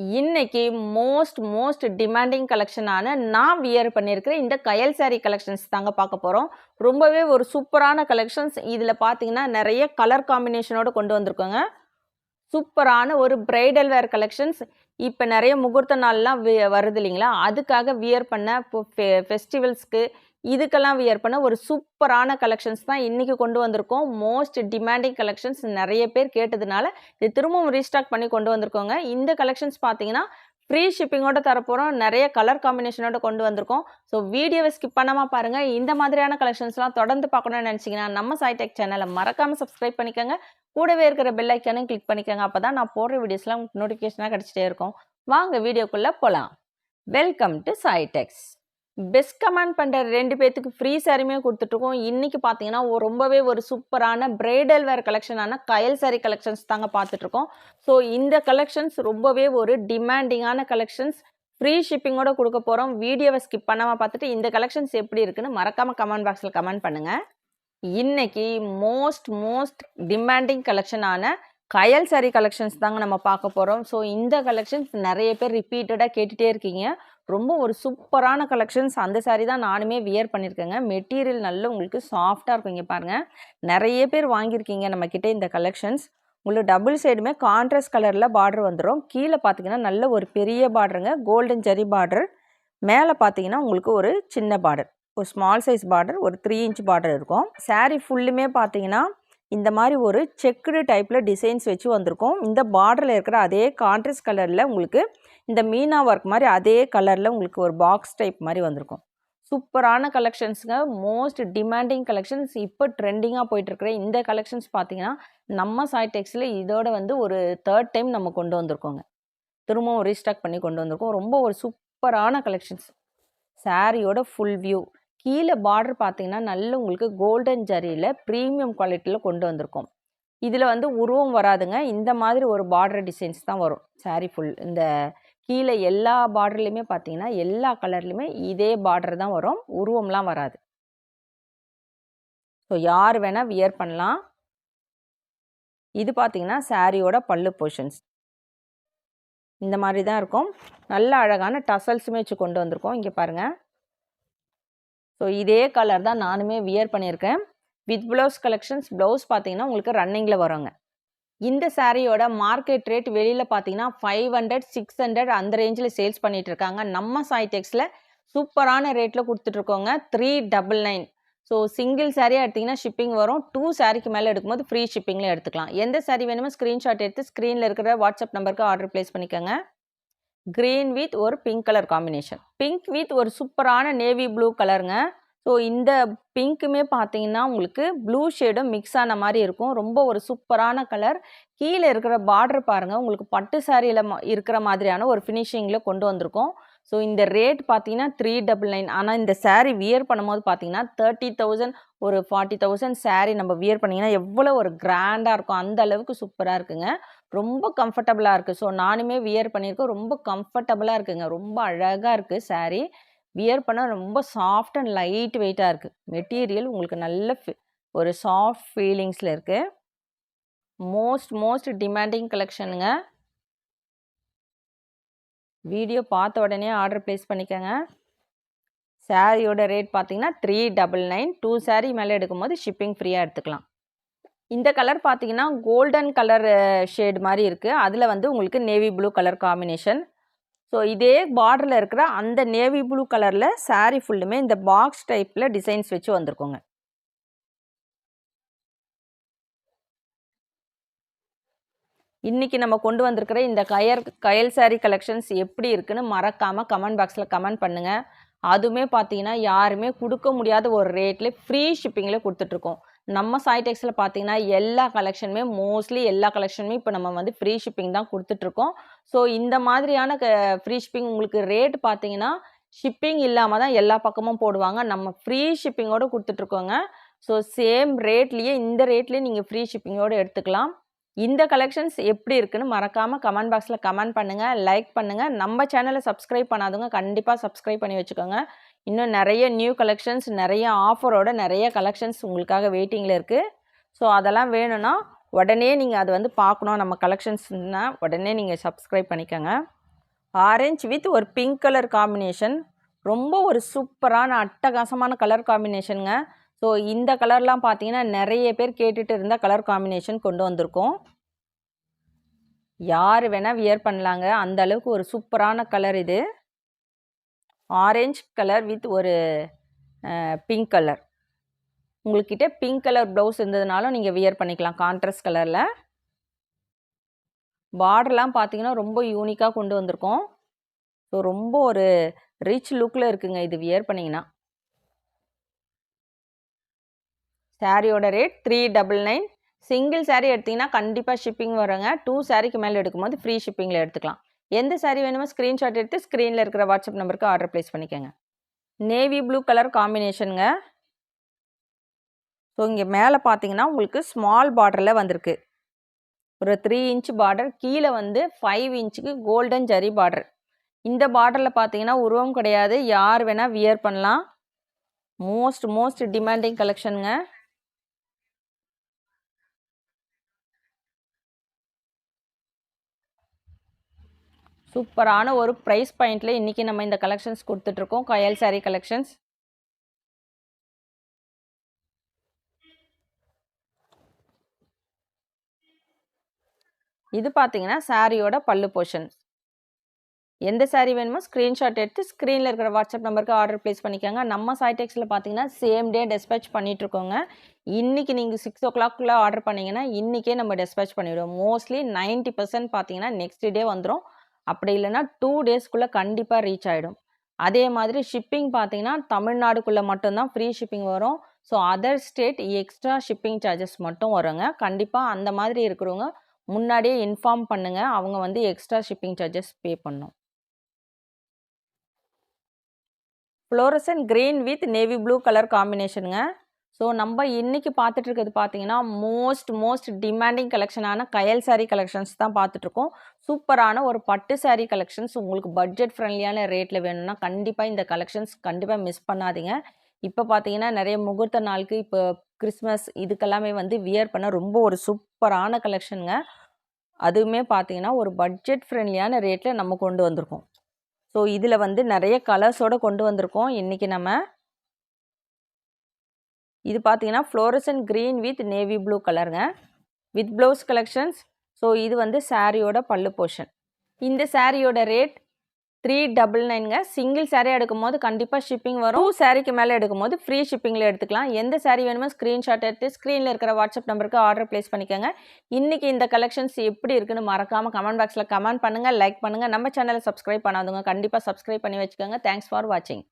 இன்னைக்கு most most demanding கலெக்ஷனான நான் wear பண்ணியிருக்கிற இந்த கயல் saree கலெக்ஷன்ஸ் தாங்க பார்க்க போகிறோம் ரொம்பவே ஒரு சூப்பரான கலெக்ஷன்ஸ் இதில் பார்த்தீங்கன்னா நிறைய கலர் காம்பினேஷனோடு கொண்டு வந்திருக்கோங்க. சூப்பரான ஒரு பிரைடல் வேர் கலெக்ஷன்ஸ் இப்போ நிறைய முகூர்த்த நாள்லாம் வருது இல்லைங்களா? அதுக்காக வியர் பண்ண இப்போ ஃபெஸ்டிவல்ஸ்க்கு இதுக்கெல்லாம் வியர் பண்ண ஒரு சூப்பரான கலெக்ஷன்ஸ் தான் இன்றைக்கி கொண்டு வந்திருக்கோம். மோஸ்ட் டிமாண்டிங் கலெக்ஷன்ஸ் நிறைய பேர் கேட்டதுனால இது திரும்பவும் ரீஸ்டாக் பண்ணி கொண்டு வந்திருக்கோங்க. இந்த கலெக்ஷன்ஸ் பார்த்தீங்கன்னா ஃப்ரீ ஷிப்பிங்கோட தரப்போகிறோம் நிறைய கலர் காம்பினேஷனோட கொண்டு வந்திருக்கோம். ஸோ வீடியோவை ஸ்கிப் பண்ணாமல் பாருங்கள் இந்த மாதிரியான கலெக்ஷன்ஸ்லாம் தொடர்ந்து பார்க்கணும்னு நினச்சிங்கன்னா நம்ம சைடெக் சேனலை மறக்காமல் சப்ஸ்கிரைப் பண்ணிக்கோங்க. கூடவே இருக்கிற பெல் ஐக்கானும் கிளிக் பண்ணிக்கோங்க. அப்போ தான் நான் போடுற வீடியோஸ்லாம் நோட்டிஃபிகேஷனாக கிடச்சிட்டே இருக்கும். வாங்க வீடியோக்குள்ளே போகலாம் welcome to Saitex best comment பண்ணுற ரெண்டு பேர்த்துக்கு ஃப்ரீ சாரியுமே கொடுத்துட்ருக்கோம் இன்றைக்கி பார்த்தீங்கன்னா ரொம்பவே ஒரு சூப்பரான பிரைடல் வேர் கலெக்ஷனான கயல் சாரி கலெக்ஷன்ஸ் தாங்க பார்த்துட்ருக்கோம் ஸோ இந்த கலெக்ஷன்ஸ் ரொம்பவே ஒரு டிமாண்டிங்கான கலெக்ஷன்ஸ் ஃப்ரீ ஷிப்பிங்கோட கொடுக்க போகிறோம் வீடியோவை ஸ்கிப் பண்ணாமல் பார்த்துட்டு இந்த கலெக்ஷன்ஸ் எப்படி இருக்குன்னு மறக்காமல் கமெண்ட் பாக்ஸில் கமெண்ட் பண்ணுங்கள் இன்னைக்கு மோஸ்ட் மோஸ்ட் டிமாண்டிங் கலெக்ஷனான கயல் சாரி கலெக்ஷன்ஸ் தாங்க நம்ம பார்க்க போகிறோம் ஸோ இந்த கலெக்ஷன்ஸ் நிறைய பேர் ரிப்பீட்டடாக கேட்டுகிட்டே இருக்கீங்க. ரொம்ப ஒரு சூப்பரான கலெக்ஷன்ஸ். அந்த சாரீ தான் நானுமே வியர் பண்ணியிருக்கேங்க. மெட்டீரியல் நல்ல உங்களுக்கு சாஃப்டாக இருக்கும் இங்கே பாருங்கள் நிறைய பேர் வாங்கியிருக்கீங்க நம்மக்கிட்ட இந்த கலெக்ஷன்ஸ். உங்களுக்கு டபுள் சைடுமே கான்ட்ராஸ்ட் கலரில் பார்டர் வந்துடும் கீழே பார்த்தீங்கன்னா நல்ல ஒரு பெரிய பார்டருங்க கோல்டன் ஜரி பார்டர் மேலே பார்த்தீங்கன்னா உங்களுக்கு ஒரு சின்ன பார்டர் ஒரு ஸ்மால் சைஸ் பார்டர் ஒரு த்ரீ இன்ச் பார்டர் இருக்கும். சாரீ ஃபுல்லுமே பார்த்தீங்கன்னா இந்த மாதிரி ஒரு செக்குடு டைப்பில் டிசைன்ஸ் வச்சு வந்திருக்கும். இந்த பார்டரில் இருக்கிற அதே கான்ட்ராஸ்ட் கலரில் உங்களுக்கு இந்த மீனா ஒர்க் மாதிரி அதே கலரில் உங்களுக்கு ஒரு பாக்ஸ் டைப் மாதிரி வந்திருக்கும். சூப்பரான கலெக்ஷன்ஸுங்க மோஸ்ட் டிமாண்டிங் கலெக்ஷன்ஸ் இப்போ ட்ரெண்டிங்காக போயிட்டுருக்கிற இந்த கலெக்ஷன்ஸ் பார்த்தீங்கன்னா நம்ம சாய்டெக்ஸில் இதோட வந்து ஒரு தேர்ட் டைம் நம்ம கொண்டு வந்திருக்கோங்க. திரும்பவும் ரீஸ்டாக் பண்ணி கொண்டு வந்திருக்கோம். ரொம்ப ஒரு சூப்பரான கலெக்ஷன்ஸ் சாரியோட ஃபுல் வியூ கீழே பார்டர் பார்த்தீங்கன்னா நல்ல உங்களுக்கு கோல்டன் ஜரியில் ப்ரீமியம் குவாலிட்டியில் கொண்டு வந்திருக்கோம். இதில் வந்து உருவம் வராதுங்க. இந்த மாதிரி ஒரு பார்டர் டிசைன்ஸ் தான் வரும். சாரி ஃபுல் இந்த கீழே எல்லா பார்டர்லேயுமே பார்த்தீங்கன்னா எல்லா கலர்லேயுமே இதே பார்டர் தான் வரும். உருவம்லாம் வராது. ஸோ யார் வேணால் வியர் பண்ணலாம். இது பார்த்தீங்கன்னா சாரியோட பல்லு போர்ஷன்ஸ் இந்த மாதிரி தான் இருக்கும். நல்ல அழகான டசல்ஸுமே வச்சு கொண்டு வந்திருக்கோம். இங்கே பாருங்கள் ஸோ இதே கலர் தான் நானுமே வியர் பண்ணியிருக்கேன். வித் ப்ளவுஸ் கலெக்ஷன்ஸ் ப்ளவுஸ் பார்த்தீங்கன்னா உங்களுக்கு ரன்னிங்கில் வருங்க. இந்த சாரியோட மார்க்கெட் ரேட் வெளியில் பார்த்தீங்கன்னா ஃபைவ் ஹண்ட்ரட் சிக்ஸ் ஹண்ட்ரட் அந்த ரேஞ்சில் சேல்ஸ் பண்ணிட்டு இருக்காங்க. நம்ம சாய்டெக்ஸில் சூப்பரான ரேட்டில் கொடுத்துட்ருக்கோங்க. Three double nine so single சாரியாக எடுத்திங்கன்னா ஷிப்பிங் வரும். டூ சாரிக்கு மேலே எடுக்கும்போது ஃப்ரீ ஷிப்பிங்கில் எடுத்துக்கலாம். எந்த சாரி வேணுமோ ஸ்க்ரீன்ஷாட் எடுத்து ஸ்க்ரீனில் இருக்கிற வாட்ஸ்அப் நம்பருக்கு ஆர்டர் ப்ளேஸ் பண்ணிக்கோங்க. க்ரீன் வித் ஒரு pink colour combination pink with ஒரு சூப்பரான நேவி ப்ளூ கலருங்க ஸோ இந்த பிங்க்குமே பார்த்தீங்கன்னா உங்களுக்கு ப்ளூ ஷேடும் மிக்ஸ் ஆன மாதிரி இருக்கும். ரொம்ப ஒரு சூப்பரான கலர் கீழே இருக்கிற பார்டர் பாருங்கள் உங்களுக்கு பட்டு சாரியில் இருக்கிற மாதிரியான ஒரு ஃபினிஷிங்கில் கொண்டு வந்திருக்கோம். ஸோ இந்த ரேட் பார்த்தீங்கன்னா த்ரீ டபுள் நைன் ஆனால் இந்த சாரீ வியர் பண்ணும்போது பார்த்தீங்கன்னா தேர்ட்டி தௌசண்ட் ஒரு ஃபார்ட்டி தௌசண்ட் சாரீ நம்ம வியர் பண்ணிங்கன்னா எவ்வளோ ஒரு கிராண்டாக இருக்கும். அந்த அளவுக்கு சூப்பராக இருக்குங்க. ரொம்ப கம்ஃபர்டபுளாக இருக்குது ஸோ நானுமே வியர் பண்ணியிருக்கேன். ரொம்ப கம்ஃபர்டபுளாக இருக்குங்க. ரொம்ப அழகாக இருக்குது சாரீ வியர் பண்ணால் ரொம்ப சாஃப்ட் அண்ட் லைட் வெயிட்டாக இருக்குது மெட்டீரியல் உங்களுக்கு நல்ல ஒரு சாஃப்ட் ஃபீலிங்ஸில் இருக்குது மோஸ்ட் மோஸ்ட் டிமாண்டிங் கலெக்ஷனுங்க வீடியோ பார்த்த உடனே ஆர்டர் ப்ளேஸ் பண்ணிக்கோங்க. சாரியோட ரேட் பார்த்தீங்கன்னா three double nine two sari மேலே எடுக்கும்போது ஷிப்பிங் ஃப்ரீயாக எடுத்துக்கலாம். இந்த கலர் பார்த்தீங்கன்னா கோல்டன் கலர் ஷேட் மாதிரி இருக்குது அதில் வந்து உங்களுக்கு navy blue colour combination so இதே பார்டரில் இருக்கிற அந்த நேவி ப்ளூ கலரில் saree ஃபுல்லுமே இந்த பாக்ஸ் டைப்பில் டிசைன்ஸ் வச்சு வந்திருக்கோங்க. இன்னைக்கு நம்ம கொண்டு வந்திருக்கிற இந்த கயர் கயல் saree கலெக்ஷன்ஸ் எப்படி இருக்குன்னு மறக்காமல் கமெண்ட் பாக்ஸில் கமெண்ட் பண்ணுங்கள் அதுவுமே பார்த்தீங்கன்னா யாருமே கொடுக்க முடியாத ஒரு ரேட்டில் ஃப்ரீ ஷிப்பிங்கில் கொடுத்துட்ருக்கோம். நம்ம சாய்டெக்ஸில் பார்த்தீங்கன்னா எல்லா கலெக்ஷனுமே மோஸ்ட்லி எல்லா கலெக்ஷனுமே இப்போ நம்ம வந்து ஃப்ரீ ஷிப்பிங் தான் கொடுத்துட்ருக்கோம். ஸோ இந்த மாதிரியான க ஃப்ரீ ஷிப்பிங் உங்களுக்கு ரேட் பார்த்தீங்கன்னா ஷிப்பிங் இல்லாமல் தான் எல்லா பக்கமும் போடுவாங்க. நம்ம ஃப்ரீ ஷிப்பிங்கோடு கொடுத்துட்ருக்கோங்க. ஸோ சேம் ரேட்லேயே இந்த ரேட்லேயே நீங்கள் ஃப்ரீ ஷிப்பிங்கோடு எடுத்துக்கலாம். இந்த கலெக்ஷன்ஸ் எப்படி இருக்குன்னு மறக்காமல் கமெண்ட் பாக்ஸில் கமெண்ட் பண்ணுங்கள் லைக் பண்ணுங்கள் நம்ம சேனலை சப்ஸ்கிரைப் பண்ணாதவங்க கண்டிப்பாக சப்ஸ்கிரைப் பண்ணி வச்சுக்கோங்க. இன்னும் நிறைய நியூ கலெக்ஷன்ஸ் நிறைய ஆஃபரோட நிறைய கலெக்ஷன்ஸ் உங்களுக்காக வெயிட்டிங்கில் இருக்குது ஸோ அதெல்லாம் வேணும்னா உடனே நீங்கள் அது வந்து பார்க்கணும். நம்ம கலெக்ஷன்ஸ்னால் உடனே நீங்கள் சப்ஸ்கிரைப் பண்ணிக்கோங்க. ஆரஞ்சு வித் ஒரு பிங்க் கலர் காம்பினேஷன் ரொம்ப ஒரு சூப்பரான அட்டகாசமான கலர் காம்பினேஷனுங்க ஸோ இந்த கலர்லாம் பார்த்தீங்கன்னா நிறைய பேர் கேட்டுட்டு இருந்த கலர் காம்பினேஷன் கொண்டு வந்திருக்கோம். யார் வேணால் வியர் பண்ணலாங்க. அந்த அளவுக்கு ஒரு சூப்பரான கலர் இது. ஆரஞ்சு கலர் வித் ஒரு பிங்க் கலர் உங்கள்கிட்ட பிங்க் கலர் ப்ளவுஸ் இருந்ததுனாலும் நீங்கள் வியர் பண்ணிக்கலாம் கான்ட்ராஸ்ட் கலரில் பார்டர்லாம் பார்த்தீங்கன்னா ரொம்ப யூனிக்காக கொண்டு வந்திருக்கோம். ஸோ ரொம்ப ஒரு ரிச் லுக்கில் இருக்குங்க இது வியர் பண்ணிங்கன்னா. சாரியோட rate three double nine single sari எடுத்திங்கன்னா கண்டிப்பாக ஷிப்பிங் வருங்க. டூ சாரிக்கு மேலே எடுக்கும்போது ஃப்ரீ ஷிப்பிங்கில் எடுத்துக்கலாம். எந்த சாரீ வேணுமோ ஸ்க்ரீன்ஷாட் எடுத்து ஸ்க்ரீனில் இருக்கிற வாட்ஸ்அப் நம்பருக்கு ஆர்டர் ப்ளேஸ் பண்ணிக்கோங்க. நேவி ப்ளூ கலர் காம்பினேஷனுங்க ஸோ இங்கே மேலே பார்த்தீங்கன்னா உங்களுக்கு ஸ்மால் பார்டரில் வந்திருக்கு. ஒரு த்ரீ இன்ச் பார்டர் கீழே வந்து ஃபைவ் இன்ச்சுக்கு கோல்டன் ஜரி பார்டர் இந்த பார்டரில் பார்த்தீங்கன்னா உருவம் கிடையாது. யார் வேணால் வியர் பண்ணலாம். மோஸ்ட் மோஸ்ட் டிமாண்டிங் கலெக்ஷனுங்க சூப்பரான ஒரு ப்ரைஸ் பாயிண்டில் இன்றைக்கி நம்ம இந்த கலெக்ஷன்ஸ் கொடுத்துட்ருக்கோம். கயல் சாரீ கலெக்ஷன்ஸ் இது பார்த்தீங்கன்னா சாரியோட பல்லு போர்ஷன் எந்த சாரீ வேணுமோ ஸ்க்ரீன்ஷாட் எடுத்து ஸ்க்ரீனில் இருக்கிற வாட்ஸ்அப் நம்பருக்கு ஆர்டர் ப்ளேஸ் பண்ணிக்கோங்க. நம்ம சைடெக்ஸில் பார்த்தீங்கன்னா சேம் டே டெஸ்பேச் பண்ணிகிட்ருக்கோங்க இன்றைக்கி நீங்கள் சிக்ஸ் ஓ கிளாக்குள்ளே ஆர்டர் பண்ணிங்கன்னா இன்றைக்கே நம்ம டெஸ்பேச் பண்ணிவிடுவோம் மோஸ்ட்லி நைன்ட்டி பர்சன்ட் பார்த்தீங்கன்னா நெக்ஸ்ட் டே வந்துடும் அப்படி இல்லைன்னா டூ டேஸ்க்குள்ளே கண்டிப்பாக ரீச் ஆகிடும் அதே மாதிரி ஷிப்பிங் பார்த்தீங்கன்னா தமிழ்நாடுக்குள்ளே மட்டும்தான் ஃப்ரீ ஷிப்பிங் வரும். So other state extra shipping charges மட்டும் வருங்க. கண்டிப்பாக அந்த மாதிரி இருக்கிறவங்க முன்னாடியே இன்ஃபார்ம் பண்ணுங்கள் அவங்க வந்து எக்ஸ்ட்ரா ஷிப்பிங் சார்ஜஸ் பே பண்ணும். Fluorescent green with navy blue colour காம்பினேஷனுங்க so நம்ம இன்றைக்கி பார்த்துட்டு இருக்கிறது பார்த்தீங்கன்னா மோஸ்ட் மோஸ்ட் டிமாண்டிங் கலெக்ஷனான கயல் சாரீ கலெக்ஷன்ஸ் தான் பார்த்துட்ருக்கோம் சூப்பரான ஒரு பட்டு சாரீ கலெக்ஷன்ஸ் உங்களுக்கு பட்ஜெட் ஃப்ரெண்ட்லியான ரேட்டில் வேணும்னா கண்டிப்பாக இந்த கலெக்ஷன்ஸ் கண்டிப்பாக மிஸ் பண்ணாதீங்க. இப்போ பார்த்தீங்கன்னா நிறைய முகூர்த்த நாளுக்கு இப்போ கிறிஸ்மஸ் இதுக்கெல்லாமே வந்து வியர் பண்ண ரொம்ப ஒரு சூப்பரான கலெக்ஷனுங்க அதுவுமே பார்த்தீங்கன்னா ஒரு பட்ஜெட் ஃப்ரெண்ட்லியான ரேட்டில் நம்ம கொண்டு வந்திருக்கோம். ஸோ இதில் வந்து நிறைய கலர்ஸோடு கொண்டு வந்திருக்கோம். இன்றைக்கி நம்ம இது பார்த்தீங்கன்னா fluorescent green with navy blue கலருங்க வித் ப்ளவுஸ் கலெக்ஷன்ஸ் ஸோ இது வந்து சாரியோட பல்லு போர்ஷன் இந்த சாரியோட ரேட் த்ரீ டபுள் நைனுங்க சிங்கிள் சாரீ எடுக்கும் போது கண்டிப்பாக ஷிப்பிங் வரும். டூ சாரீக்கு மேலே எடுக்கும் போது ஃப்ரீ ஷிப்பிங்கில் எடுத்துக்கலாம். எந்த சாரீ வேணுமோ ஸ்க்ரீன்ஷாட் எடுத்து ஸ்க்ரீனில் இருக்கிற வாட்ஸ்அப் நம்பருக்கு ஆர்டர் ப்ளேஸ் பண்ணிக்கோங்க. இன்றைக்கி இந்த கலெக்ஷன்ஸ் எப்படி இருக்குன்னு மறக்காமல் கமெண்ட் பாக்ஸில் கமெண்ட் பண்ணுங்கள் லைக் பண்ணுங்கள் நம்ம சேனலை சப்ஸ்கிரைப் பண்ணாதுங்க கண்டிப்பாக சப்ஸ்கிரைப் பண்ணி வச்சுக்கோங்க. தேங்க்ஸ் ஃபார் வாட்சிங்